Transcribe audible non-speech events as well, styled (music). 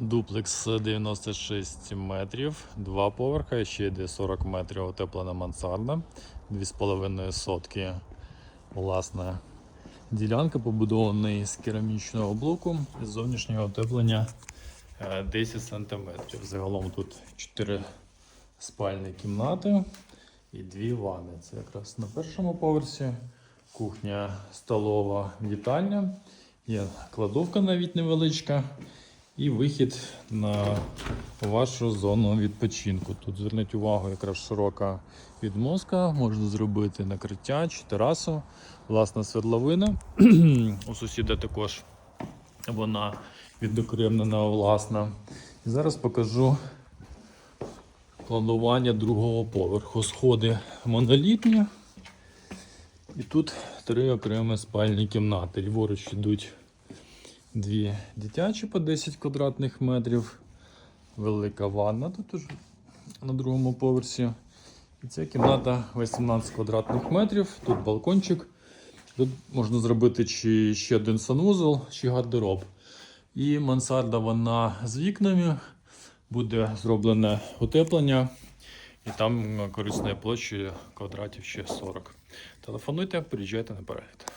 Дуплекс 96 метрів, два поверха, ще йде 40 метрів утеплена мансарда, 2,5 сотки. Власна ділянка побудована з керамічного блоку, з зовнішнього утеплення е, 10 см. Загалом тут 4 спальні кімнати і 2 ванни. Це якраз на першому поверсі. Кухня, столова, вітальня. Є кладовка навіть невеличка. І вихід на вашу зону відпочинку. Тут зверніть увагу, якраз широка відмозка, можна зробити накриття чи терасу, власна свердловина. (clears throat) У сусіда також вона відокремлена власна. І зараз покажу планування другого поверху. Сходи монолітні. І тут три окремі спальні кімнати. Ліворуч йдуть дві дитячі по 10 квадратних метрів. Велика ванна тут уже на другому поверсі. І ця кімната 18 квадратних метрів. Тут балкончик. Тут можна зробити чи ще один санвузол, чи гардероб. І мансарда вона з вікнами. Буде зроблене утеплення. І там корисної площі квадратів ще 40. Телефонуйте, приїжджайте на перегляд.